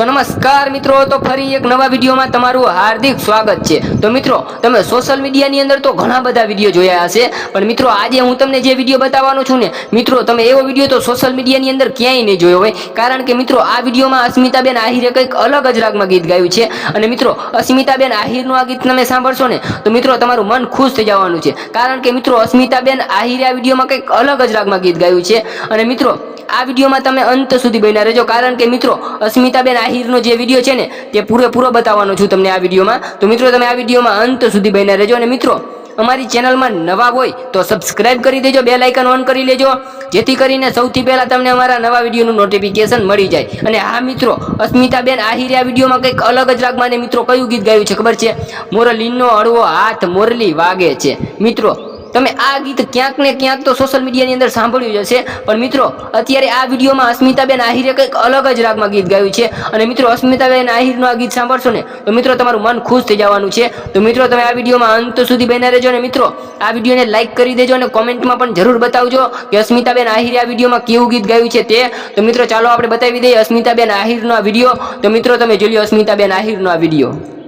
નમસ્કાર મિત્રો, તો ફરી એક નવા વિડીયોમાં તમારું હાર્દિક સ્વાગત છે. તો મિત્રો, તમે સોશિયલ મીડિયાની અંદર તો ઘણા બધા વીડિયો જોયા હશે, પણ મિત્રો, આજે હું તમને જે વીડિયો બતાવવાનો છું ને, મિત્રો, તમે એવો વીડિયો તો સોશિયલ મીડિયાની અંદર ક્યાંય નહીં જોયો હોય, કારણ કે મિત્રો, આ વિડીયોમાં અસ્મિતાબેન આહિરે કંઈક અલગ જ રાગમાં ગીત ગાયું છે. અને મિત્રો, અસ્મિતાબેન આહિરનું આ ગીત તમે સાંભળશો ને, તો મિત્રો, તમારું મન ખુશ થઈ જવાનું છે. કારણ કે મિત્રો, અસ્મિતાબેન આહિરે આ વિડીયોમાં કંઈક અલગ જ રાગમાં ગીત ગાયું છે. અને મિત્રો આ વિડીયોમાં તમે અંત સુધી બન્યા રહેજો. કારણ કે મિત્રો, અસ્મિતાબેન આહિરનો જે વીડિયો છે ને, તે પૂરેપૂરો બતાવવાનો છું તમને આ વિડીયોમાં. તો મિત્રો, તમે આ વિડીયોમાં અંત સુધી બન્યા રહેજો અને મિત્રો, અમારી ચેનલમાં નવા હોય તો સબસ્ક્રાઇબ કરી દેજો બે લાઇકન ઓન કરી લેજો. જેથી કરીને સૌથી પહેલા તમને અમારા નવા વિડીયોનું નોટિફિકેશન મળી જાય. અને હા, મિત્રો, અસ્મિતાબેન આહિરે આ વિડીયોમાં કંઈક અલગ જ રાગમાં મિત્રો કયું ગીત ગાયું છે ખબર છે? મોરલીનો હળવો હાથ મોરલી વાગે છે. મિત્રો તમે આ ગીત ક્યાંક ને ક્યાંક તો સોશિયલ મીડિયાની અંદર સાંભળ્યું જ હશે. પણ મિત્રો, અત્યારે આ વિડીયોમાં અસ્મિતાબેન આહિરે કંઈક અલગ જ રાગમાં ગીત ગાયું છે. અને મિત્રો, અસ્મિતાબેન આહિરનું આ ગીત સાંભળશો ને, તો મિત્રો તમારું મન ખુશ થઈ જવાનું છે. તો મિત્રો, તમે આ વિડીયોમાં અંત સુધી બન્યા રહેજો અને મિત્રો, આ વિડીયોને લાઈક કરી દેજો અને કોમેન્ટમાં પણ જરૂર બતાવજો કે અસ્મિતાબેન આહિરે આ વિડીયોમાં કેવું ગીત ગાયું છે તે. તો મિત્રો, ચાલો આપણે બતાવી દઈએ અસ્મિતાબેન આહિરનો આ વીડિયો. તો મિત્રો, તમે જોઈ લો અસ્મિતાબેન આહિરનો આ વીડિયો.